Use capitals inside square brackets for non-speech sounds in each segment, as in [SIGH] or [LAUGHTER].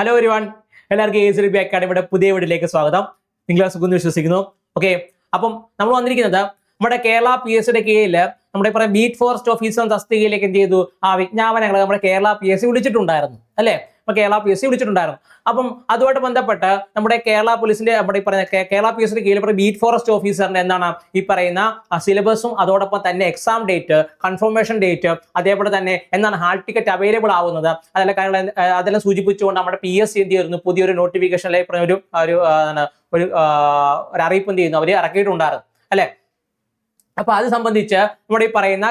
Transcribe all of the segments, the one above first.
Hello ഒരുവൺ എല്ലാവർക്കും A C B അക്കാഡമിയുടെ പുതിയ വീഡിയോയിലേക്ക് സ്വാഗതം. നിങ്ങൾ സുഖം വിശ്വസിക്കുന്നു. ഓക്കെ അപ്പം നമ്മൾ വന്നിരിക്കുന്നത് നമ്മുടെ കേരള പി എസ് സിയുടെ കീഴിൽ നമ്മുടെ പറയാം ബീറ്റ് ഫോറസ്റ്റ് ഓഫീസർ തസ്തികയിലേക്ക് എന്ത് ചെയ്തു? ആ വിജ്ഞാപനങ്ങൾ നമ്മുടെ കേരള പി എസ് സി വിളിച്ചിട്ടുണ്ടായിരുന്നു. അല്ലേ? കേരള പി എസ് സി വിളിച്ചിട്ടുണ്ടായിരുന്നു. അപ്പം അതുമായിട്ട് ബന്ധപ്പെട്ട് നമ്മുടെ കേരള പോലീസിന്റെ നമ്മുടെ ഈ പറയുന്ന കേരള പി എസ് സിയുടെ കീഴിൽ ബീറ്റ് ഫോറസ്റ്റ് ഓഫീസറിന്റെ എന്താണ് ഈ പറയുന്ന സിലബസും അതോടൊപ്പം തന്നെ എക്സാം ഡേറ്റ് കൺഫർമേഷൻ ഡേറ്റ് അതേപോലെ തന്നെ എന്താണ് ഹാൾ ടിക്കറ്റ് അവൈലബിൾ ആവുന്നത് അതെല്ലാം കാര്യങ്ങൾ അതെല്ലാം സൂചിപ്പിച്ചുകൊണ്ട് നമ്മുടെ പി എസ് സി എന്ത് ചെയ്യുന്നു പുതിയൊരു ഒരു ഒരു ഒരു ഒരു അറിയിപ്പ് എന്ത് ചെയ്യുന്നു അവർ ഇറക്കിയിട്ടുണ്ടായിരുന്നു. അല്ലെ? അപ്പൊ അത് സംബന്ധിച്ച് നമ്മുടെ ഈ പറയുന്ന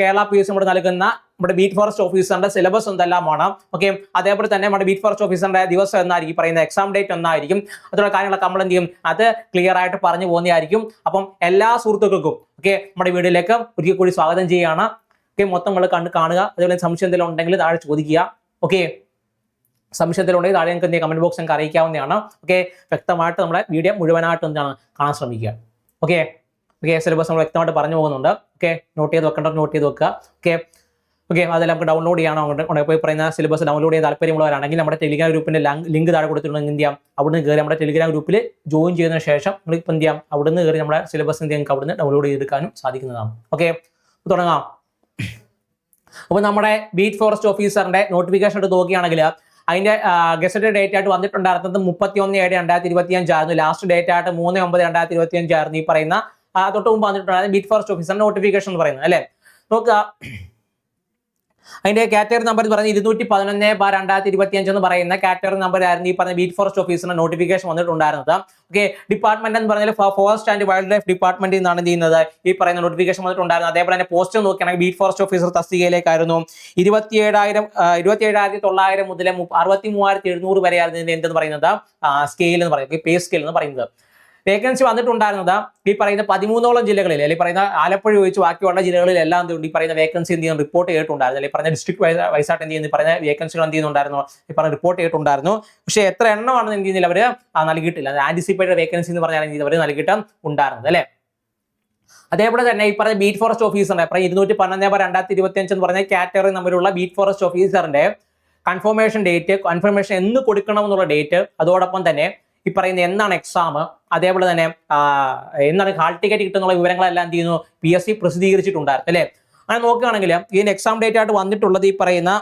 കേരള പി എസ് നമ്മുടെ നൽകുന്ന നമ്മുടെ ബീറ്റ് ഫോറസ്റ്റ് ഓഫീസറിന്റെ സിലബസ് എന്തെല്ലാമാണ്? ഓക്കെ അതേപോലെ തന്നെ നമ്മുടെ ബീറ്റ് ഫോറസ്റ്റ് ഓഫീസറിന്റെ ദിവസം എന്നായിരിക്കും പറയുന്ന എക്സാം ഡേറ്റ് എന്നായിരിക്കും. അതുള്ള കാര്യങ്ങളൊക്കെ നമ്മൾ എന്ത് ചെയ്യും? അത് ക്ലിയർ ആയിട്ട് പറഞ്ഞു പോകുന്നതായിരിക്കും. അപ്പം എല്ലാ സുഹൃത്തുക്കൾക്കും ഓക്കെ നമ്മുടെ വീഡിയോയിലേക്ക് ഒരിക്കൽ കൂടി സ്വാഗതം ചെയ്യുകയാണ്. ഓക്കെ മൊത്തം നിങ്ങൾ കണ്ട് കാണുക. അതുപോലെ സംശയം എന്തെങ്കിലും ഉണ്ടെങ്കിൽ താഴെ ചോദിക്കുക. ഓക്കെ സംശയത്തിലുണ്ടെങ്കിൽ താഴെ നിങ്ങൾക്ക് എന്തെങ്കിലും കമന്റ് ബോക്സ് അറിയിക്കാവുന്നതാണ്. ഓക്കെ വ്യക്തമായിട്ട് നമ്മുടെ വീഡിയോ മുഴുവനായിട്ട് എന്താണ്? കാണാൻ ശ്രമിക്കുക. ഓക്കെ ഓക്കെ സിലബസ് നമ്മൾ വ്യക്തമായിട്ട് പറഞ്ഞു പോകുന്നുണ്ട്. ഓക്കെ നോട്ട് ചെയ്ത് വെക്കേണ്ടത് നോട്ട് ചെയ്ത് വെക്കുക. ഓക്കെ ഓക്കെ അതെല്ലാം നമുക്ക് ഡൗൺലോഡ് ചെയ്യണം അങ്ങോട്ട് പോയി പറയുന്ന സിലബസ് ഡൗൺലോഡ് ചെയ്യാൻ താല്പര്യമുള്ളവരാണെങ്കിൽ നമ്മുടെ ടെലിഗ്രാം ഗ്രൂപ്പിന്റെ ലിങ്ക് താഴെ കൊടുത്തിട്ടുണ്ടെങ്കിൽ എന്ത് ചെയ്യാം? അവിടുന്ന് കയറി നമ്മുടെ ടെലിഗ്രാം ഗ്രൂപ്പിൽ ജോയിൻ ചെയ്തതിനു ശേഷം നിങ്ങൾ ഇപ്പം എന്ത് ചെയ്യാം? അവിടുന്ന് കയറി നമ്മുടെ സിലബസ് എന്ത് ചെയ്യാം അവിടുന്ന് ഡൗൺലോഡ് ചെയ്തെടുക്കാനും സാധിക്കുന്നതാണ്. ഓക്കെ തുടങ്ങാം. അപ്പോൾ നമ്മുടെ ബീറ്റ് ഫോറസ്റ്റ് ഓഫീസറിന്റെ നോട്ടിഫിക്കേഷൻ എടുത്ത് നോക്കുകയാണെങ്കിൽ അതിന്റെ ഗസറ്റ് ഡേറ്റ് ആയിട്ട് വന്നിട്ടുണ്ടായിരുന്നത് മുപ്പത്തി ഒന്ന് ഏഴ് രണ്ടായിരത്തി ഇരുപത്തി അഞ്ചായിരുന്നു ലാസ്റ്റ് ഡേറ്റ് ആയിട്ട് മൂന്ന് ഒമ്പത് രണ്ടായിരത്തി ഇരുപത്തി അഞ്ചായിരുന്നു ഈ പറയുന്ന തൊട്ട് മുമ്പ് വന്നിട്ടുണ്ടായിരുന്ന ബീറ്റ് ഫോറസ്റ്റ് ഓഫീസറിന്റെ നോട്ടിഫിക്കേഷൻ എന്ന് പറയുന്നത് അല്ലേ? നോക്കുക. അതിന്റെ കാറ്റഗറി നമ്പർ എന്ന് പറയുന്നത് ഇരുന്നൂറ്റി പതിനൊന്ന് ബാർ രണ്ടായിരത്തി ഇരുപത്തി അഞ്ച് എന്ന് പറയുന്ന കാറ്റഗറി നമ്പർ ആയിരുന്നു ഈ പറഞ്ഞ ബീറ്റ് ഫോറസ്റ്റ് ഓഫീസറിന്റെ നോട്ടിഫിക്കേഷൻ വന്നിട്ടുണ്ടായിരുന്നത്. ഓക്കെ ഡിപ്പാർട്ട്മെന്റ് എന്ന് പറഞ്ഞാൽ forest and wild life department നിന്നാണ് ചെയ്യുന്നത്. ഈ പറയുന്ന നോട്ടിഫിക്കേഷൻ വന്നിട്ടുണ്ടായിരുന്നത് അതേപോലെ തന്നെ പോസ്റ്റ് നോക്കുകയാണെങ്കിൽ ബീറ്റ് ഫോറസ്റ്റ് ഓഫീസർ തസ്തികയിലേക്കായിരുന്നു. ഇരുപത്തിയേഴായിരം ഇരുപത്തിയേഴായിരത്തി തൊള്ളായിരം മുതൽ അറുപത്തി മൂവായിരത്തി എഴുന്നൂറ് വരെയായിരുന്നു എന്തെന്ന് പറയുന്നത്? സ്കെയിൽ എന്ന് പറയുന്നത്. പേ സ്കെയിൽ എന്ന് പറയുന്നത്. വേക്കൻസി വന്നിട്ടുണ്ടായിരുന്നത് ഈ പറയുന്ന പതിമൂന്നോളം ജില്ലകളിൽ അല്ലെങ്കിൽ പറയുന്ന ആലപ്പുഴ ഒഴിച്ച് ബാക്കിയുള്ള ജില്ലകളിലെല്ലാം എന്തുകൊണ്ട് ഈ പറയുന്ന വേക്കൻസി എന്ത് ചെയ്യുന്ന? റിപ്പോർട്ട് ചെയ്തിട്ടുണ്ടായിരുന്നു. അല്ലെങ്കിൽ പറഞ്ഞ ഡിസ്ട്രിക്ട് വൈസ് വൈസായിട്ട് എന്ത് ചെയ്യുന്നു? പറഞ്ഞ വേക്കൻസികൾ എന്ത് ചെയ്യുന്നുണ്ടായിരുന്നു? ഈ പറഞ്ഞ റിപ്പോർട്ട് ചെയ്തിട്ടുണ്ടായിരുന്നു. പക്ഷേ എത്ര എണ്ണമാണ് എന്ത് ചെയ്യുന്നില്ല അവർ നൽകിയിട്ടില്ല. ആന്റിസിപ്പേറ്റഡ് വേക്കൻസി എന്ന് പറഞ്ഞാൽ അവർ നൽകിയിട്ട് ഉണ്ടായിരുന്നത് അല്ലേ? അതേപോലെ തന്നെ ഈ പറഞ്ഞ ബീറ്റ് ഫോറസ്റ്റ് ഓഫീസറിന്റെ പറഞ്ഞ ഇരുന്നൂറ്റി പന്ത്രണ്ട് രണ്ടായിരത്തി ഇരുപത്തി അഞ്ച് എന്ന് പറഞ്ഞ കാറ്റഗറി നമ്മളുള്ള ബീറ്റ് ഫോറസ്റ്റ് ഓഫീസറിന്റെ കൺഫർമേഷൻ ഡേറ്റ് കൺഫർമേഷൻ എന്ന് കൊടുക്കണം എന്നുള്ള ഡേറ്റ് അതോടൊപ്പം തന്നെ ഈ പറയുന്ന എന്നാണ് എക്സാം അതേപോലെ തന്നെ എന്നാണ് ഹാൾ ടിക്കറ്റ് കിട്ടുന്നുള്ള വിവരങ്ങളെല്ലാം എന്ത് ചെയ്യുന്നു? പി എസ് സി പ്രസിദ്ധീകരിച്ചിട്ടുണ്ടായിരുന്നു അല്ലേ? അങ്ങനെ നോക്കുകയാണെങ്കിൽ ഇതിന് എക്സാം ഡേറ്റ് ആയിട്ട് വന്നിട്ടുള്ളത് ഈ പറയുന്ന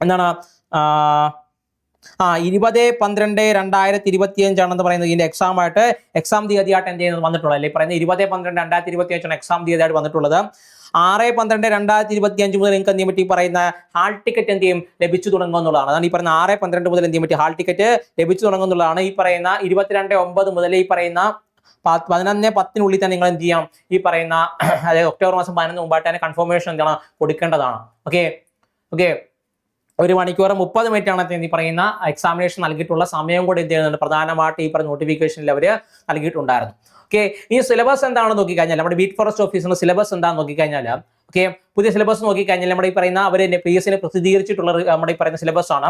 എന്താണ് ആ ഇരുപത് പന്ത്രണ്ട് രണ്ടായിരത്തി ഇരുപത്തി അഞ്ചാണെന്ന് പറയുന്നത് ഇതിന്റെ എക്സാം ആയിട്ട് എക്സാം തീയതിയായിട്ട് എന്ത് ചെയ്യുന്നത് വന്നിട്ടുള്ളത് അല്ലെ? പറയുന്നത് ഇരുപത് പന്ത്രണ്ട് രണ്ടായിരത്തി ഇരുപത്തി അഞ്ചാണ് എക്സാം തീയതിയായിട്ട് വന്നിട്ടുള്ളത്. ആറ് പന്ത്രണ്ട് രണ്ടായിരത്തി ഇരുപത്തി അഞ്ച് മുതൽ നിങ്ങൾക്ക് എന്ത് പറ്റി പറയുന്ന ഹാൾ ടിക്കറ്റ് എന്ത് ചെയ്യും? ലഭിച്ചു തുടങ്ങും എന്നുള്ളതാണ്. അതാണ് ഈ പറയുന്ന ആറ് പന്ത്രണ്ട് മുതൽ എന്ത് ചെയ്യാൻ പറ്റി ഹാൾ ടിക്കറ്റ് ലഭിച്ചു തുടങ്ങും എന്നുള്ളതാണ് ഈ പറയുന്ന ഇരുപത്തിരണ്ട് ഒമ്പത് മുതൽ ഈ പറയുന്ന പതിനൊന്ന് പത്തിനുള്ളിൽ തന്നെ നിങ്ങൾ എന്ത് ചെയ്യാം? ഈ പറയുന്ന [CLEARS THROAT] അതായത് ഒക്ടോബർ മാസം പതിനൊന്ന് മുമ്പായിട്ട് തന്നെ കൺഫർമേഷൻ എന്താണ്? കൊടുക്കേണ്ടതാണ്. ഓക്കെ ഓക്കെ ഒരു മണിക്കൂർ മുപ്പത് മിനിറ്റ് ആണ് ഈ പറയുന്ന എക്സാമിനേഷൻ നൽകിയിട്ടുള്ള സമയം കൂടി എന്ത് ചെയ്യുന്നുണ്ട്? പ്രധാനമായിട്ട് ഈ പറഞ്ഞ നോട്ടിഫിക്കേഷനിൽ അവർ നൽകിയിട്ടുണ്ടായിരുന്നു. ഓക്കെ ഈ സിലബസ് എന്താണെന്ന് നോക്കിക്കഴിഞ്ഞാൽ നമ്മുടെ ബീറ്റ് ഫോറസ്റ്റ് ഓഫീസിന്റെ സിലബസ് എന്താണെന്ന് നോക്കിക്കഴിഞ്ഞാൽ ഓക്കെ പുതിയ സിലബസ് നോക്കിക്കഴിഞ്ഞാൽ നമ്മുടെ ഈ പറയുന്ന അവർ പി എസ് സിനെ പ്രസിദ്ധീകരിച്ചിട്ടുള്ള നമ്മുടെ ഈ പറയുന്ന സിലബസ് ആണ്.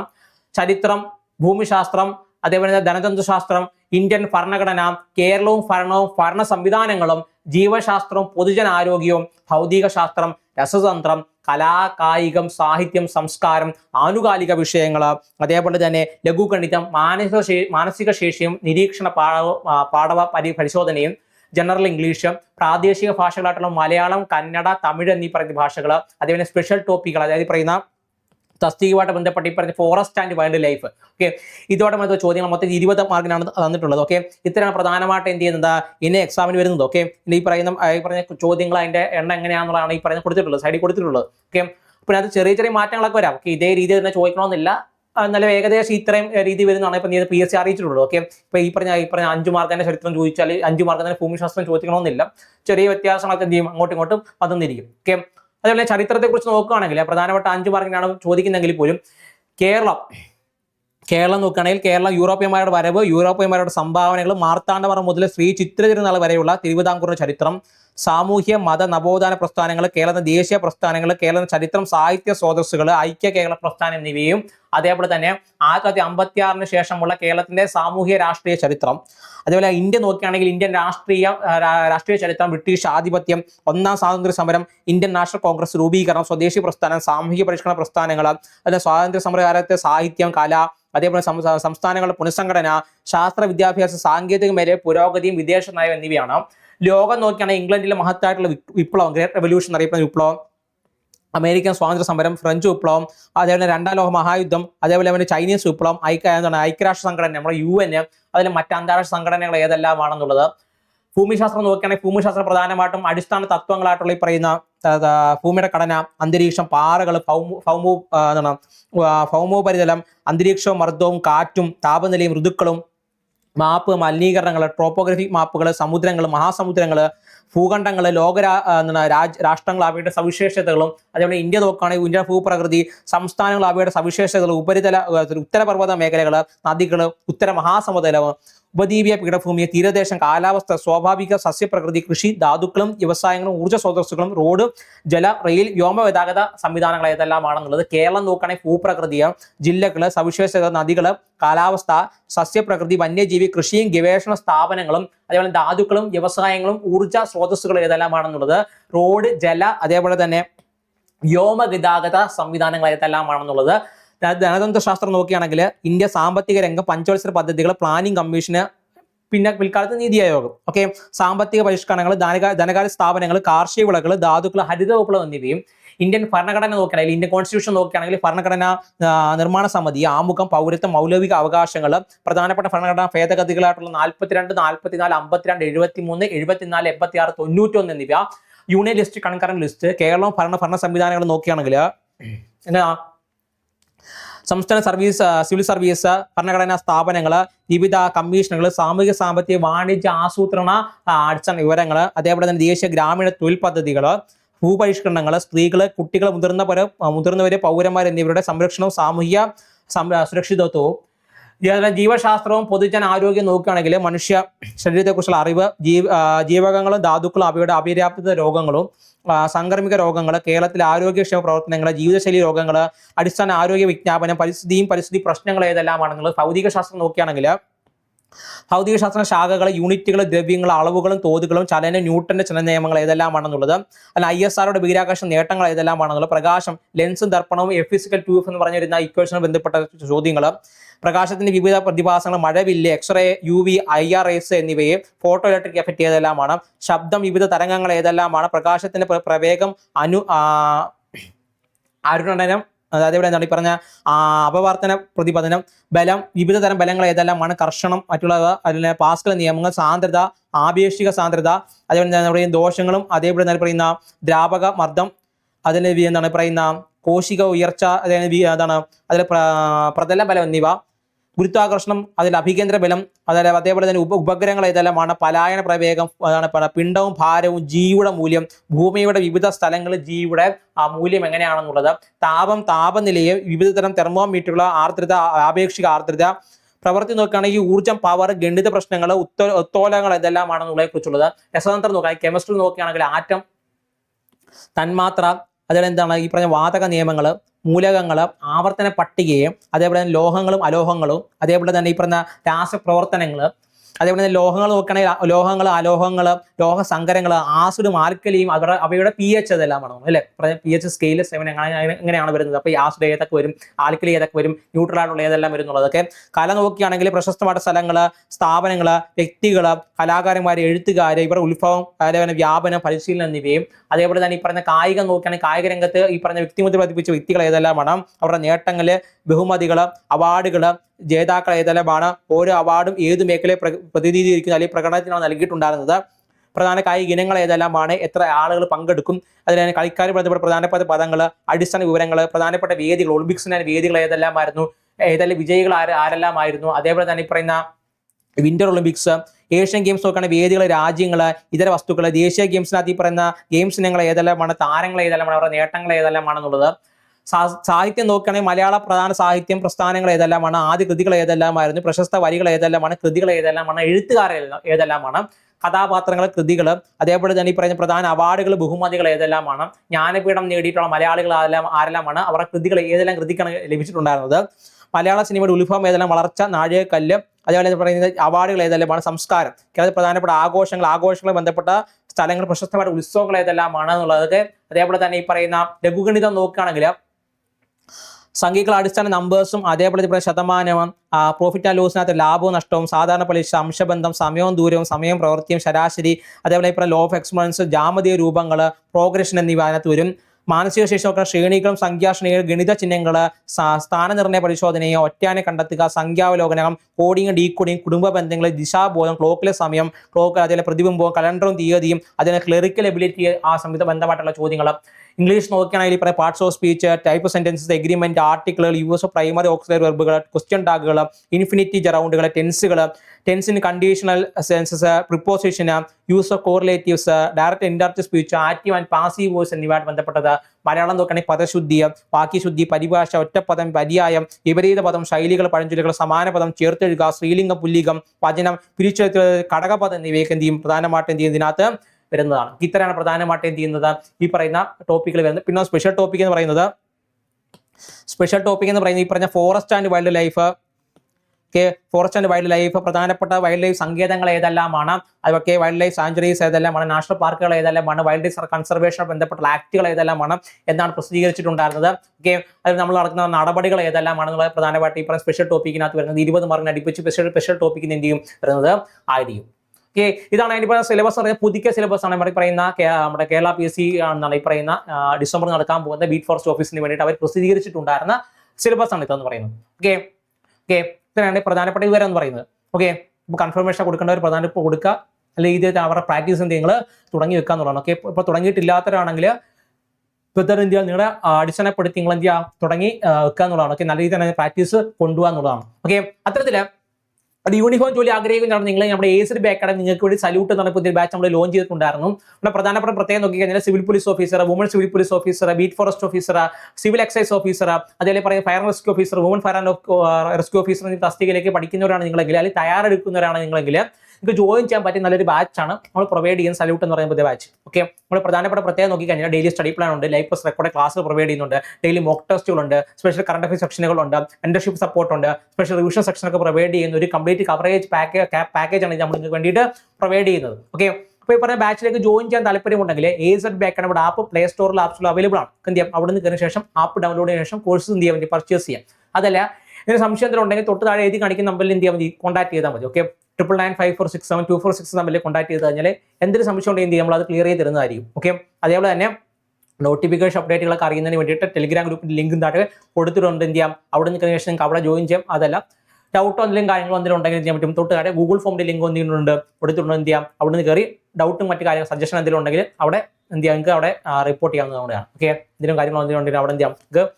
ചരിത്രം ഭൂമിശാസ്ത്രം അതേപോലെ ധനതന്ത്രശാസ്ത്രം ഇന്ത്യൻ ഭരണഘടന കേരളവും ഭരണവും ഭരണ സംവിധാനങ്ങളും ജീവശാസ്ത്രവും പൊതുജനാരോഗ്യവും ഭൗതിക ശാസ്ത്രം രസതന്ത്രം കലാ കായികം സാഹിത്യം സംസ്കാരം ആനുകാലിക വിഷയങ്ങൾ അതേപോലെ തന്നെ ലഘുഗണിതം മാനസിക മാനസിക ശേഷിയും നിരീക്ഷണ പാഠവ പാഠവ പരി പരിശോധനയും ജനറൽ ഇംഗ്ലീഷ് പ്രാദേശിക ഭാഷകളായിട്ടുള്ള മലയാളം കന്നഡ തമിഴ് എന്നീ പറയുന്ന ഭാഷകൾ അതേപോലെ സ്പെഷ്യൽ ടോപ്പിക്കുകൾ അതായത് പറയുന്ന തസ്തികയുമായിട്ട് ബന്ധപ്പെട്ട് ഈ പറഞ്ഞ forest and wild life okay ഇതോടെ മറ്റു ചോദ്യങ്ങൾ മൊത്തം ഇരുപത് മാർക്കിനാണ് തന്നിട്ടുള്ളത്. ഓക്കെ ഇത്രയാണ് പ്രധാനമായിട്ട് എന്ത് ചെയ്യുന്നത്? ഇനി എക്സാമിന് വരുന്നത്. ഓക്കെ ഈ പറയുന്ന ഈ പറഞ്ഞ ചോദ്യങ്ങൾ അതിന്റെ എണ്ണം എങ്ങനെയാണെന്നുള്ളതാണ് ഈ പറയുന്ന കൊടുത്തിട്ടുള്ളത് സൈഡിൽ കൊടുത്തിട്ടുള്ളത്. ഓക്കെ പിന്നെ അത് ചെറിയ ചെറിയ മാറ്റങ്ങളൊക്കെ വരാം. ഓക്കെ ഇതേ രീതിയിൽ തന്നെ ചോദിക്കണമെന്നില്ല. എന്നാലും ഏകദേശം ഇത്രയും രീതി വരുന്നതാണ്. ഇപ്പം നീ പി എസ് സി അറിയിച്ചിട്ടുള്ളൂ ഓക്കെ ഇപ്പം ഈ പറഞ്ഞ ഈ പറഞ്ഞ അഞ്ച് മാർക്കിന്റെ ചരിത്രം ചോദിച്ചാൽ അഞ്ച് മാർക്കിന്റെ ഭൂമിശാസ്ത്രം ചോദിക്കണമെന്നില്ല. ചെറിയ വ്യത്യാസങ്ങളൊക്കെ എന്ത് ചെയ്യും? അങ്ങോട്ടും ഇങ്ങോട്ടും വന്നിരിക്കും. ഓക്കെ അതേപോലെ ചരിത്രത്തെക്കുറിച്ച് നോക്കുകയാണെങ്കിൽ പ്രധാനപ്പെട്ട അഞ്ച് മാർക്കിനാണ് ചോദിക്കുന്നതെങ്കിൽ പോലും കേരളം കേരളം നോക്കുകയാണെങ്കിൽ കേരളം യൂറോപ്യന്മാരുടെ വരവ് യൂറോപ്യന്മാരുടെ സംഭാവനകൾ മാർത്താണ്ഡവർമ്മ മുതൽ ശ്രീ ചിത്രതിരുനാൾ വരെയുള്ള തിരുവിതാംകൂറിന്റെ ചരിത്രം സാമൂഹ്യ മത നവോത്ഥാന പ്രസ്ഥാനങ്ങൾ കേരള ദേശീയ പ്രസ്ഥാനങ്ങൾ കേരള ചരിത്രം സാഹിത്യ സ്രോതസ്സുകൾ ഐക്യ കേരള പ്രസ്ഥാനം എന്നിവയും അതേപോലെ തന്നെ ആയിരത്തി തൊള്ളായിരത്തി അമ്പത്തി ആറിന് ശേഷമുള്ള കേരളത്തിന്റെ സാമൂഹ്യ രാഷ്ട്രീയ ചരിത്രം. അതേപോലെ ഇന്ത്യ നോക്കുകയാണെങ്കിൽ ഇന്ത്യൻ രാഷ്ട്രീയ രാഷ്ട്രീയ ചരിത്രം ബ്രിട്ടീഷ് ആധിപത്യം ഒന്നാം സ്വാതന്ത്ര്യ സമരം ഇന്ത്യൻ നാഷണൽ കോൺഗ്രസ് രൂപീകരണം സ്വദേശി പ്രസ്ഥാനം സാമൂഹിക പരിഷ്കരണ പ്രസ്ഥാനങ്ങൾ അതിന്റെ സ്വാതന്ത്ര്യ സമരകാലത്തെ സാഹിത്യം കല അതേപോലെ സംസ്ഥാനങ്ങളുടെ പുനഃസംഘടന ശാസ്ത്ര വിദ്യാഭ്യാസ സാങ്കേതിക മേഖല പുരോഗതിയും വിദേശ നയം എന്നിവയാണ്. ലോകം നോക്കിയാണെങ്കിൽ ഇംഗ്ലണ്ടിലെ മഹത്തായിട്ടുള്ള വിപ്ലവം ഗ്രേറ്റ് റെവല്യൂഷൻ അറിയപ്പെടുന്ന വിപ്ലവം. അമേരിക്കൻ സ്വാതന്ത്ര്യ സമരം ഫ്രഞ്ച് വിപ്ലവം അതേപോലെ രണ്ടാം ലോക മഹായുദ്ധം അതേപോലെ തന്നെ ചൈനീസ് വിപ്ലവം ഐക്യ ഐക്യരാഷ്ട്ര സംഘടന നമ്മുടെ യു എൻ അതിൽ മറ്റ് അന്താരാഷ്ട്ര സംഘടനകൾ ഏതെല്ലാമാണെന്നുള്ളത്. ഭൂമിശാസ്ത്രം നോക്കുകയാണെങ്കിൽ ഭൂമിശാസ്ത്രം പ്രധാനമായിട്ടും അടിസ്ഥാന തത്വങ്ങളായിട്ടുള്ള ഈ പറയുന്ന ഭൂമിയുടെ ഘടന അന്തരീക്ഷം പാറകൾ ഭൗമ എന്താണ് ഭൗമോപരിതലം അന്തരീക്ഷവും മർദ്ദവും കാറ്റും താപനിലയും ഋതുക്കളും മാപ്പ് മലിനീകരണങ്ങൾ ട്രോപ്പോഗ്രഫിക് മാപ്പുകൾ സമുദ്രങ്ങൾ മഹാസമുദ്രങ്ങൾ ഭൂഖണ്ഡങ്ങൾ ലോകരാ രാജ് രാഷ്ട്രങ്ങൾ അവയുടെ സവിശേഷതകളും അതേപോലെ ഇന്ത്യ നോക്കുകയാണെങ്കിൽ ഇന്ത്യ ഭൂപ്രകൃതി സംസ്ഥാനങ്ങൾ അവയുടെ സവിശേഷതകൾ ഉപരിതല ഉത്തരപർവത മേഖലകൾ നദികൾ ഉത്തര മഹാസമുദ്രം ഉപദ്വീപീയ പീഠഭൂമിയെ തീരദേശം കാലാവസ്ഥ സ്വാഭാവിക സസ്യപ്രകൃതി കൃഷി ധാതുക്കളും വ്യവസായങ്ങളും ഊർജ സ്രോതസ്സുകളും റോഡ് ജല റെയിൽ വ്യോമ ഗതാഗത സംവിധാനങ്ങൾ ഏതെല്ലാമാണെന്നുള്ളത് കേരളം നോക്കുകയാണെങ്കിൽ ഭൂപ്രകൃതിയ ജില്ലകൾ സവിശേഷത നദികൾ കാലാവസ്ഥ സസ്യപ്രകൃതി വന്യജീവി കൃഷിയും ഗവേഷണ സ്ഥാപനങ്ങളും അതേപോലെ ധാതുക്കളും വ്യവസായങ്ങളും ഊർജ സ്രോതസ്സുകളും ഏതെല്ലാമാണെന്നുള്ളത് റോഡ് ജല അതേപോലെ തന്നെ വ്യോമ ഗതാഗത സംവിധാനങ്ങൾ ഏതെല്ലാമാണെന്നുള്ളത് ധ- ധനതന്ത്ര ശാസ്ത്രം നോക്കുകയാണെങ്കിൽ ഇന്ത്യ സാമ്പത്തിക രംഗം പഞ്ചവത്സര പദ്ധതികൾ പ്ലാനിംഗ് കമ്മീഷന് പിന്നെ പിൽക്കാലത്ത് നീതി ആയോഗം. ഓക്കെ സാമ്പത്തിക പരിഷ്കരണങ്ങൾ ധനകാ- ധനകാര്യ സ്ഥാപനങ്ങൾ കാർഷിക വിളകൾ ധാതുക്കൾ ഹരിത വകുപ്പുകൾ എന്നിവയും ഇന്ത്യൻ ഭരണഘടന നോക്കുകയാണെങ്കിൽ ഇന്ത്യൻ കോൺസ്റ്റിറ്റ്യൂഷൻ നോക്കുകയാണെങ്കിൽ ഭരണഘടന നിർമ്മാണ സമിതി ആമുഖം പൗരത്വ മൗലിക അവകാശങ്ങൾ പ്രധാനപ്പെട്ട ഭരണഘടനാ ഭേദഗതികളായിട്ടുള്ള നാൽപ്പത്തിരണ്ട് നാൽപ്പത്തിനാല് അമ്പത്തിരണ്ട് എഴുപത്തി മൂന്ന് എഴുപത്തിനാല് എൺപത്തി ആറ് തൊണ്ണൂറ്റൊന്ന് എന്നിവ union list concurrent list Kerala ഭരണ ഭരണ സംവിധാനങ്ങൾ നോക്കുകയാണെങ്കിൽ എന്നാ സംസ്ഥാന സർവീസ് സിവിൽ സർവീസ് ഭരണഘടനാ സ്ഥാപനങ്ങൾ വിവിധ കമ്മീഷനുകൾ സാമൂഹിക സാമ്പത്തിക വാണിജ്യ ആസൂത്രണ അടിസ്ഥാന വിവരങ്ങൾ അതേപോലെ തന്നെ ദേശീയ ഗ്രാമീണ തൊഴിൽ പദ്ധതികൾ ഭൂപരിഷ്കരണങ്ങൾ സ്ത്രീകൾ കുട്ടികൾ മുതിർന്നവർ മുതിർന്നവർ പൗരന്മാർ എന്നിവരുടെ സംരക്ഷണവും സാമൂഹിക സുരക്ഷിതത്വവും ജീവശാസ്ത്രവും പൊതുജന ആരോഗ്യം നോക്കുകയാണെങ്കിൽ മനുഷ്യ ശരീരത്തെക്കുറിച്ചുള്ള അറിവ് ജീവ ജീവകങ്ങളും ധാതുക്കളും അവയുടെ അപര്യാപ്ത രോഗങ്ങളും സംക്രമിക രോഗങ്ങൾ കേരളത്തിലെ ആരോഗ്യക്ഷേമ പ്രവർത്തനങ്ങൾ ജീവിതശൈലി രോഗങ്ങൾ അടിസ്ഥാന ആരോഗ്യ വിജ്ഞാപനം പരിസ്ഥിതിയും പരിസ്ഥിതി പ്രശ്നങ്ങൾ ഏതെല്ലാമാണെന്നുള്ളത് ഭൗതിക ശാസ്ത്രം നോക്കുകയാണെങ്കിൽ ഭൗതിക ശാസ്ത്ര ശാഖകൾ യൂണിറ്റുകൾ ദ്രവ്യങ്ങൾ അളവുകളും തോതുകളും ചലന ന്യൂട്ടന്റെ ചലന നിയമങ്ങൾ ഏതെല്ലാമാണെന്നുള്ളത് അല്ല ഐ എസ് ആറുടെ ബഹിരാകാശ നേട്ടങ്ങൾ ഏതെല്ലാമാണെന്നുള്ളത് പ്രകാശം ലെൻസും ദർപ്പണവും എഫ് ട്യൂഫ് എന്ന് പറഞ്ഞിരുന്ന ഇക്വേഷനുമായി ബന്ധപ്പെട്ട ചോദ്യങ്ങൾ പ്രകാശത്തിന്റെ വിവിധ പ്രതിഭാസങ്ങൾ മഴവില്ല് x-ray U V I R S എന്നിവയെ ഫോട്ടോ ഇലക്ട്രിക് എഫക്റ്റ് ഏതെല്ലാമാണ്? ശബ്ദം വിവിധ തരംഗങ്ങൾ ഏതെല്ലാമാണ്? പ്രകാശത്തിന്റെ പ്രവേഗം അനു അരുണനം അതായത് ഇവിടെ എന്താണ് ഈ പറഞ്ഞ അപവർത്തന പ്രതിപതനം ബലം വിവിധ തരം ബലങ്ങൾ ഏതെല്ലാമാണ്? കർഷണം മറ്റുള്ളവ അതിലെ പാസ്കൽ നിയമങ്ങൾ സാന്ദ്രത ആപേക്ഷിക സാന്ദ്രത അതേപോലെ തന്നെ നമ്മുടെ ദോഷങ്ങളും അതേപോലെ തന്നെ പറയുന്ന ദ്രാവക മർദ്ദം അതിന് വി- എന്താണ് പറയുന്ന കോശിക ഉയർച്ച അതായത് എന്താണ് അതിലെ പ്ര- പ്രതല ബലം എന്നിവ ഗുരുത്വാകർഷണം അതിൽ അഭികേന്ദ്ര ബലം അതായത് അതേപോലെ തന്നെ ഉപ ഉപഗ്രഹങ്ങൾ ഏതെല്ലാമാണ് പലായന പ്രവേഗം അതാണ് പിണ്ടവും ഭാരവും ജീവിയുടെ മൂല്യം ഭൂമിയുടെ വിവിധ സ്ഥലങ്ങളിൽ ജീവിയുടെ ആ മൂല്യം എങ്ങനെയാണെന്നുള്ളത്. താപം താപനിലയെ വിവിധ തരം തെർമോമീറ്ററുകൾ ആർദ്രത ആപേക്ഷിക ആർദ്രത പ്രവർത്തി നോക്കുകയാണെങ്കിൽ ഊർജം പവർ ഗണിത പ്രശ്നങ്ങൾ ഉത്തോ ഉത്തോലങ്ങൾ ഇതെല്ലാമാണെന്നുള്ളതിനെ കുറിച്ചുള്ളത് രസതന്ത്രം നോക്കുക. കെമിസ്ട്രി നോക്കുകയാണെങ്കിൽ ആറ്റം തന്മാത്ര അതേപോലെ എന്താണ്? ഈ പറഞ്ഞ വാതക നിയമങ്ങൾ മൂലകങ്ങൾ ആവർത്തന പട്ടികയും അതേപോലെ തന്നെ ലോഹങ്ങളും അലോഹങ്ങളും അതേപോലെ തന്നെ ഈ പറഞ്ഞ രാസപ്രവർത്തനങ്ങൾ അതേപോലെ തന്നെ ലോഹങ്ങൾ നോക്കുകയാണെങ്കിൽ ലോഹങ്ങൾ അലോഹങ്ങൾ ലോഹസങ്കരങ്ങൾ ആസിഡും ആൽക്കലിയും അവരുടെ അവയുടെ പി എച്ച് അതെല്ലാം അതെല്ലാമാണ് അല്ലേ? പി എച്ച് സ്കെയിൽ സെവൻ എങ്ങനെയാണ് വരുന്നത്? അപ്പോൾ ഈ ആസിഡ് ഏതൊക്കെ വരും? ആൽക്കലി ഏതൊക്കെ വരും? ന്യൂട്രൽ ആയിട്ടുള്ള ഏതെല്ലാം വരുന്നുള്ളതൊക്കെ കല നോക്കുകയാണെങ്കിൽ പ്രശസ്തമായിട്ട് സ്ഥലങ്ങൾ സ്ഥാപനങ്ങൾ വ്യക്തികൾ കലാകാരന്മാർ എഴുത്തുകാർ ഇവരുടെ ഉത്ഭവം അതേപോലെ വ്യാപനം പരിശീലനം എന്നിവയും അതേപോലെ തന്നെ ഈ പറഞ്ഞ കായികം നോക്കുകയാണെങ്കിൽ കായിക രംഗത്ത് ഈ പറഞ്ഞ വ്യക്തിമുദ്ര പതിപ്പിച്ച വ്യക്തികൾ ഏതെല്ലാമാണ് അവരുടെ നേട്ടങ്ങൾ ബഹുമതികൾ അവാർഡുകൾ ജേതാക്കൾ ഏതെല്ലാമാണ് ഓരോ അവാർഡും ഏത് മേഖലയെ പ്രതിനിധീകരിക്കുന്ന അല്ലെങ്കിൽ പ്രകടനത്തിനാണ് നൽകിയിട്ടുണ്ടായിരുന്നത്. പ്രധാന കായിക ഇനങ്ങൾ ഏതെല്ലാമാണ്? എത്ര ആളുകൾ പങ്കെടുക്കും? അതിൽ കളിക്കാർ ബന്ധപ്പെട്ട പ്രധാനപ്പെട്ട പദങ്ങൾ അടിസ്ഥാന വിവരങ്ങൾ പ്രധാനപ്പെട്ട വേദികൾ ഒളിമ്പിക്സിന്റെ വേദികൾ ഏതെല്ലാമായിരുന്നു? ഏതെല്ലാം വിജയികൾ ആര് ആരെല്ലാമായിരുന്നു? അതേപോലെ തന്നെ പറയുന്ന വിന്റർ ഒളിമ്പിക്സ് ഏഷ്യൻ ഗെയിംസ് നോക്കുകയാണ് വേദികൾ രാജ്യങ്ങൾ ഇതര വസ്തുക്കൾ ദേശീയ ഗെയിംസിനകത്ത് ഈ പറയുന്ന ഗെയിംസ് ഇനങ്ങൾ ഏതെല്ലാമാണ്? താരങ്ങൾ ഏതെല്ലാമാണ്? അവരുടെ നേട്ടങ്ങൾ ഏതെല്ലാമാണെന്നുള്ളത് സാഹിത്യം നോക്കുകയാണെങ്കിൽ മലയാള പ്രധാന സാഹിത്യം പ്രസ്ഥാനങ്ങൾ ഏതെല്ലാമാണ്? ആദ്യ കൃതികൾ ഏതെല്ലാമായിരുന്നു? പ്രശസ്ത വരികൾ ഏതെല്ലാമാണ്? കൃതികൾ ഏതെല്ലാമാണ്? എഴുത്തുകാർ ഏതെല്ലാം- ഏതെല്ലാമാണ്? കഥാപാത്രങ്ങൾ കൃതികൾ അതേപോലെ തന്നെ ഈ പറയുന്ന പ്രധാന അവാർഡുകൾ ബഹുമതികൾ ഏതെല്ലാമാണ്? ജ്ഞാനപീഠം നേടിയിട്ടുള്ള മലയാളികൾ ആരെല്ലാം ആരെല്ലാമാണ്? അവരുടെ കൃതികൾ ഏതെല്ലാം കൃതിക്കാണ് ലഭിച്ചിട്ടുണ്ടായിരുന്നത്? മലയാള സിനിമയുടെ ഉത്ഭവം ഏതെല്ലാം? വളർച്ച നാഴികക്കല്ല് അതേപോലെ പറയുന്നത് അവാർഡുകൾ ഏതെല്ലാമാണ്? സംസ്കാരം. കേരളത്തിൽ പ്രധാനപ്പെട്ട ആഘോഷങ്ങൾ ആഘോഷങ്ങളെ ബന്ധപ്പെട്ട സ്ഥലങ്ങൾ പ്രശസ്തമായ ഉത്സവങ്ങൾ ഏതെല്ലാമാണ് എന്നുള്ളതൊക്കെ അതേപോലെ തന്നെ ഈ പറയുന്ന ലഘുഗണിതം നോക്കുകയാണെങ്കിൽ സംഖ്യകൾ അടിസ്ഥാന നമ്പേഴ്സും അതേപോലെ ശതമാനവും പ്രോഫിറ്റ് ആൻഡ് ലോസിനകത്ത് ലാഭവും നഷ്ടവും സാധാരണ പലിശ അംശബന്ധം സമയവും ദൂരവും സമയം പ്രവൃത്തിയും ശരാശരി അതേപോലെ ഇപ്പോൾ ലോ ഓഫ് എക്സ്പെൻസ് ജാമതീയ രൂപങ്ങൾ പ്രോഗ്രഷൻ എന്നിവ അതിനകത്ത് വരും. മാനസിക ശേഷിയൊക്കെ ശ്രേണികളും സംഖ്യാശ്രേണികൾ ഗണിത ചിഹ്നങ്ങൾ സ്ഥാനനിർണയ പരിശോധനയെ ഒറ്റാനെ കണ്ടെത്തുക സംഖ്യാവലോകനം കോഡിങ് ഡീകോഡിങ് കുടുംബ ബന്ധങ്ങൾ ദിശാബോധം ക്ലോക്കിലെ സമയം ക്ലോക്ക് അതേപോലെ പ്രതിബിംബവും കലണ്ടറും തീയതിയും അതിന് ക്ലറിക്കൽ എബിലിറ്റി ആ സംഗീത ബന്ധമായിട്ടുള്ള ചോദ്യങ്ങൾ ഇംഗ്ലീഷ് നോക്കുകയാണെങ്കിൽ പറയാം parts of speech type sentences agreement ആർട്ടിക്കിളുകൾ use of primary auxiliary വെർബുകൾ ക്വസ്റ്റ്യൻ ടാഗുകൾ ഇൻഫിനിറ്റി ജറൗണ്ടുകൾ ടെൻസുകൾ ടെൻസിന് conditional sentences preposition use of correlatives direct indirect speech active and passive voice എന്നിവയായിട്ട് ബന്ധപ്പെട്ടത്. മലയാളം നോക്കുകയാണെങ്കിൽ പദശുദ്ധി വാക്യശുദ്ധി പരിഭാഷ ഒറ്റപ്പദം പര്യായം വിപരീത പദം ശൈലികൾ പഴഞ്ചൊല്ലുകൾ സമാന പദം ചേർത്തെഴുക സ്ത്രീലിംഗ പുല്ലിംഗം വചനം പിരിച്ചെഴുത്ത് ഘടകപദം എന്നിവയൊക്കെ എന്ത് ചെയ്യും? പ്രധാനമായിട്ട് എന്ത് ചെയ്യും ഇതിനകത്ത്? വരുന്നതാണ്. ഇത്തരമാണ് പ്രധാനമായിട്ട് എന്ത് ചെയ്യുന്നത്? ഈ പറയുന്ന ടോപ്പിക്കിൽ വരുന്നത്. പിന്നെ സ്പെഷ്യൽ ടോപ്പിക് എന്ന് പറയുന്നത് സ്പെഷ്യൽ ടോപ്പിക് എന്ന് പറയുന്നത് ഈ പറഞ്ഞ forest and wildlife okay forest and wildlife പ്രധാനപ്പെട്ട വൈൽഡ് ലൈഫ് സങ്കേതങ്ങൾ ഏതെല്ലാമാണ്? അതൊക്കെ വൈൽഡ് ലൈഫ് സാഞ്ചുറീസ് ഏതെല്ലാമാണ്? നാഷണൽ പാർക്കുകൾ ഏതെല്ലാമാണ്? വൈൽഡ് ലൈഫ് കൺസർവേഷൻ ബന്ധപ്പെട്ട ആക്ടുകൾ ഏതെല്ലാമാണ്? എന്നാണ് പ്രസിദ്ധീകരിച്ചിട്ടുണ്ടായിരുന്നത്. ഓക്കെ അതിൽ നമ്മൾ നടക്കുന്ന നടപടികൾ ഏതെല്ലാമാണെന്നുള്ള പ്രധാനമായിട്ട് ഈ പറഞ്ഞ സ്പെഷ്യൽ ടോപ്പിക്കിനകത്ത് വരുന്നത്. ഇരുപത് മാർക്കിന് അടുപ്പിച്ച് സ്പെഷ്യൽ സ്പെഷ്യൽ ടോപ്പിക്കിന് എന്ത് ചെയ്യും? വരുന്നത് ആയിരിക്കും ഓക്കെ ഇതാണ് അതിന്റെ സിലബസ് പറയുന്നത് പുതിയ സിലബസ് ആണ് ഇവിടെ പറയുന്ന നമ്മുടെ കേരള പി എസ് സി ആണെന്നാണ് ഈ പറയുന്ന ഡിസംബർ നടക്കാൻ പോകുന്ന ബീറ്റ് ഫോറസ്റ്റ് ഓഫീസിന് വേണ്ടിയിട്ട് അവർ പ്രസിദ്ധീകരിച്ചിട്ടുണ്ടായിരുന്ന സിലബസ് ആണ് ഇതെന്ന് പറയുന്നത്. ഓക്കെ ഓക്കെ ഇത്രയാണ് പ്രധാനപ്പെട്ട വിവരം എന്ന് പറയുന്നത്. ഓക്കെ കൺഫർമേഷൻ കൺഫർമേഷൻ ഒരു പ്രധാനപ്പെട്ട കൊടുക്കുക അല്ലെങ്കിൽ ഇത് അവരുടെ പ്രാക്ടീസ് നിങ്ങൾ തുടങ്ങി വെക്കുക എന്നുള്ളതാണ്. ഓക്കെ ഇപ്പോൾ തുടങ്ങിയിട്ടില്ലാത്തവരാണെങ്കിൽ ഇപ്പോൾ എന്ത് ചെയ്യുക? നിങ്ങളുടെ അടിസ്ഥാനപ്പെടുത്തി നിങ്ങൾ എന്ത് ചെയ്യുക? തുടങ്ങി വെക്കുക എന്നുള്ളതാണ്. ഓക്കെ നല്ല രീതിയിൽ തന്നെ പ്രാക്ടീസ് കൊണ്ടുപോകുക എന്നുള്ളതാണ്. ഓക്കെ അത്തരത്തിൽ ഒരു യൂണിഫോം ജോലി ആഗ്രഹിക്കുന്നതാണ് നിങ്ങൾ നമ്മുടെ ഏസഡ് ബി അക്കാഡമി നിങ്ങൾക്ക് വേണ്ടി സല്യൂട്ട് എന്ന് പുതിയ ബാച്ച് നമ്മൾ ലോഞ്ച് ചെയ്തിട്ടുണ്ടായിരുന്നു. നമ്മുടെ പ്രധാനപ്പെട്ട പ്രത്യേകം നോക്കിക്കഴിഞ്ഞാൽ civil police officer woman civil police officer beat forest officer civil excise officer അതേപോലെ പറയുന്ന fire rescue officer woman fire and rescue officer തസ്തികയിലേക്ക് പഠിക്കുന്നവരാണ് നിങ്ങളെങ്കിൽ അല്ലെങ്കിൽ തയ്യാറെടുക്കുന്നവരാണ് നിങ്ങളെങ്കിൽ നിങ്ങൾക്ക് ജോയിൻ ചെയ്യാൻ പറ്റിയ നല്ലൊരു ബാച്ചാണ് നമ്മൾ പ്രൊവൈഡ് ചെയ്യുന്ന സല്യൂട്ട് എന്ന് പറയുന്ന ബാച്ച് ഓക്കെ നമ്മൾ പ്രധാനപ്പെട്ട പ്രത്യേകം നോക്കി കഴിഞ്ഞാൽ ഡെയിലി സ്റ്റഡി പ്ലാൻ ഉണ്ട്. ലൈഫ് റെക്കോർഡ് ക്ലാസ് പ്രൊവൈഡ് ചെയ്യുന്നുണ്ട്. ഡെയിലി മോക്ക് ടെസ്റ്റുകൾ ഉണ്ട് സ്പെഷ്യൽ കറണ്ട് അഫയർ സെക്ഷനുകളുണ്ട് മെന്റർഷിപ്പ് സപ്പോർട്ട് ഉണ്ട്. സ്പെഷ്യൽ റിവിഷൻ സെക്ഷൻ ഒക്കെ പ്രൊവൈഡ് ചെയ്യുന്ന ഒരു കംപ്ലീറ്റ് കവറേജ് പാക്കേജ് പാക്കേജ് നമ്മൾ നിങ്ങൾക്ക് വേണ്ടിയിട്ട് പ്രൊവൈഡ് ചെയ്യുന്നത്. ഓക്കെ അപ്പോൾ ഈ പറഞ്ഞ ബാച്ചിലേക്ക് ജോയിൻ ചെയ്യാൻ താല്പര്യമുണ്ടെങ്കിൽ ഏസഡ് ബാക്കാണ് ബാക്ക് നമ്മുടെ ആപ്പ് പ്ലേ സ്റ്റോറിൽ ആപ്സിൽ അവൈലബിൾ ആണ്. എന്ത് ചെയ്യാം? അവിടെ നിന്ന് കയറിയ ശേഷം ആപ്പ് ഡൗൺലോഡ് ചെയ്യുന്ന ശേഷം കോഴ്സ് എന്ത് ചെയ്യാൻ വേണ്ടി പർച്ചേസ് ചെയ്യാം. അതല്ല ഇതിന് സംശയം എന്തെങ്കിലും ഉണ്ടെങ്കിൽ തൊട്ട് താഴെ എഴുതി കാണിക്കുന്ന നമ്പറിൽ എന്ത് ചെയ്യാൻ മതി കോൺടാക്ട് ചെയ്താൽ മതി. Okay triple nine five four six seven two four six തമ്മിൽ കോൺടാക്ട് ചെയ്ത് കഴിഞ്ഞാൽ എന്തൊരു സംശയം ഉണ്ടെങ്കിൽ എന്ത് നമ്മൾ അത് ക്ലിയർ ചെയ്ത് തരുന്നതായിരിക്കും. ഓക്കെ അതേപോലെ തന്നെ നോട്ടിഫിക്കേഷൻ അപ്ഡേറ്റുകളൊക്കെ അറിയുന്നതിന് വേണ്ടിയിട്ട് ടെലിഗ്രാം ഗ്രൂപ്പിന്റെ ലിങ്ക് താഴെ കൊടുത്തിട്ടുണ്ട്. എന്ത് ചെയ്യാം? അവിടെ നിന്ന് ശേഷം നിങ്ങൾക്ക് അവിടെ ജോയിൻ ചെയ്യാം. അതല്ല ഡൗട്ടോ എന്തെങ്കിലും കാര്യങ്ങളോ എന്തെങ്കിലും ഉണ്ടെങ്കിൽ ചെയ്യാൻ പറ്റും? തൊട്ട് താഴെ ഗൂഗിൾ ഫോമിന്റെ ലിങ്ക് എന്തെങ്കിലും കൊടുത്തിട്ടുണ്ട്. എന്ത് ചെയ്യാം? അവിടെ നിന്ന് കയറി ഡൗട്ടും മറ്റു കാര്യങ്ങൾ സജഷൻ എന്തെങ്കിലും ഉണ്ടെങ്കിൽ അവിടെ എന്ത് ചെയ്യാം? നിങ്ങൾക്ക് അവിടെ റിപ്പോർട്ട് ചെയ്യാവുന്നതാണ് ഓക്കെ എന്തെങ്കിലും കാര്യങ്ങൾ എന്തെങ്കിലും ഉണ്ടെങ്കിൽ അവിടെ എന്ത് ചെയ്യാം?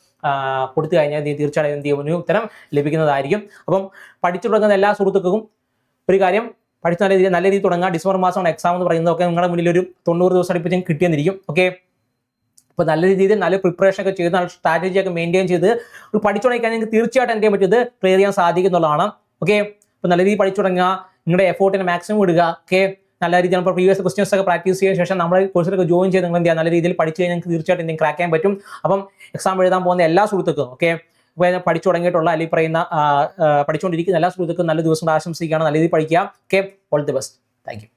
കൊടുത്തു കഴിഞ്ഞാൽ തീർച്ചയായും എന്ത് ചെയ്യും? ഉത്തരം ലഭിക്കുന്നതായിരിക്കും. അപ്പം പഠിച്ചു തുടങ്ങുന്ന എല്ലാ സുഹൃത്തുക്കൾക്കും ഒരു കാര്യം പഠിച്ച നല്ല രീതിയിൽ നല്ല രീതിയിൽ തുടങ്ങുക. ഡിസംബർ മാസമാണ് എക്സാം എന്ന് പറയുന്നതൊക്കെ നിങ്ങളുടെ മുന്നിൽ ഒരു തൊണ്ണൂറ് ദിവസം അടുപ്പിച്ച് കിട്ടിയെന്നിരിക്കും. ഓക്കെ അപ്പോൾ നല്ല രീതിയിൽ നല്ല പ്രിപ്പറേഷൻ ഒക്കെ ചെയ്ത് നല്ല സ്ട്രാറ്റജി ഒക്കെ മെയിന്റെയിൻ ചെയ്ത് പഠിച്ചു തുടങ്ങിക്കാൻ നിങ്ങൾക്ക് തീർച്ചയായിട്ടും എന്ത് ചെയ്യാൻ പറ്റിയത് ക്ലിയർ ചെയ്യാൻ സാധിക്കുന്നുള്ളതാണ് ഓക്കെ അപ്പോൾ നല്ല രീതിയിൽ പഠിച്ചു തുടങ്ങുക. നിങ്ങളുടെ എഫോർട്ടിന് മാക്സിമം ഇടുക. ഓക്കെ നല്ല രീതിയിൽ നമ്മൾ പ്രീവിയസ് ക്വസ്റ്റ്യൻസ് ഒക്കെ പ്രാക്ടീസ് ചെയ്യുന്ന ശേഷം നമ്മൾ കോഴ്സിലൊക്കെ ജോയിൻ ചെയ്ത് നിങ്ങൾ എന്ത് ചെയ്യുക? നല്ല രീതിയിൽ പഠിച്ചു കഴിഞ്ഞാൽ നിങ്ങൾക്ക് തീർച്ചയായിട്ടും എന്തെങ്കിലും ക്രാക്ക് ചെയ്യാൻ പറ്റും. അപ്പം എക്സാം എഴുതാൻ പോകുന്ന എല്ലാ സുഹൃത്തുക്കളും ഓക്കെ പഠിച്ചു തുടങ്ങിയിട്ടുള്ള അല്ലെങ്കിൽ പറയുന്ന പഠിച്ചുകൊണ്ടിരിക്കുന്ന എല്ലാ സുഹൃത്തുക്കൾക്കും നല്ല ദിവസങ്ങൾ ആശംസിക്കുകയാണ്. നല്ല രീതിയിൽ പഠിക്കുക. Okay? All the best. Thank